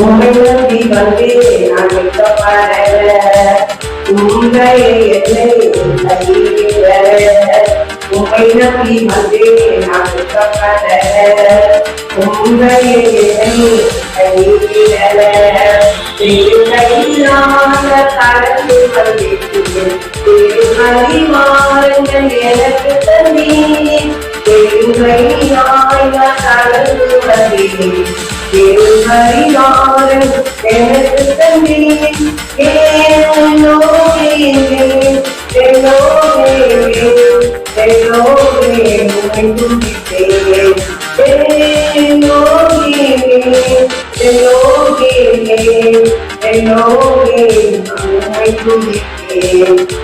உண்மை நம்பி நான் வெட்கப்படல உண்மை என்னை கைவிடல நம்பி வந்து நான் வெட்கப்படல உண்மை என்னை கைவிடல வந்திருக்கிறேன் எனக்கு நான் எனக்கு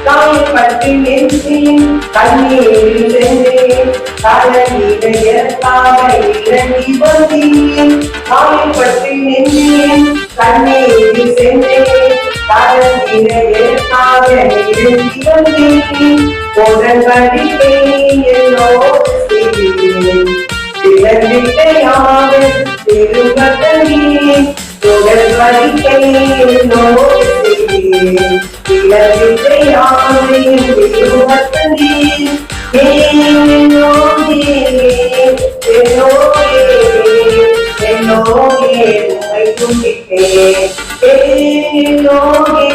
தாய் பற்றி நின்றேன் கண்ணீரில் சென்றேன் தலையிடையற்காக இறங்கி வந்தேன் நின்றேன் கண்ணீரில் சென்றேன் தலையிடையற்காக இறங்கி வந்தேன் உடன்படிக்கை என்னோடு செய்தேன் சிலந்திட்டையாக திரும்பத்தனே உடன்படிக்கை என்னோடு செய்தேன் என்னோடே உம்மை துதித்தேன் என்னோடே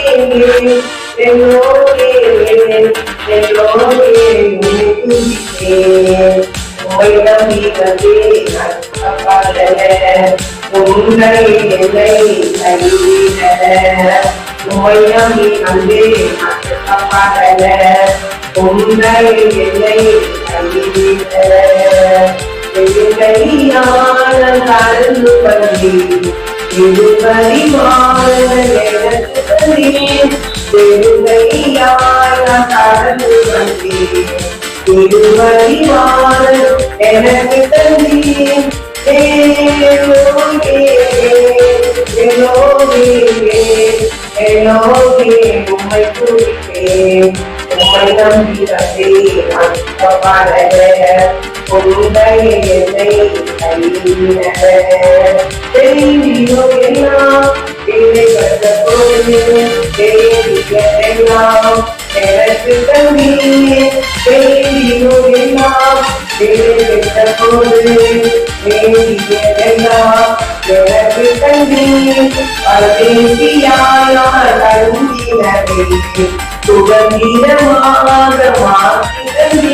என்னோடே என்னோடே உம்மை துதித்தேன் உம்மை நம்பி வந்தேன் நான் உன்னை என்னை கைவிடல உம்மை நம்பி வந்தேன் நான் காப்பாடல உன்னை என்னை காலம் கடந்து பண்ணி இது பரிமாறன எனக்கு தந்தேன் பெருமையான கலந்து எனக்கு தந்தீர் உம்மை உம்மை நம்பி வந்தேன் அன்பபாடக உந்தை என்னை எல்லாம் தேவைப்பட்ட போது தேவியெல்லாம் எனக்கு தந்தீர் தேவியோ எல்லாம் தேவைப்பட்ட போது தேவியெல்லாம் எனக்கு பரதேசியாயார் சுகந்திரமாக மாற்றி தந்தீர்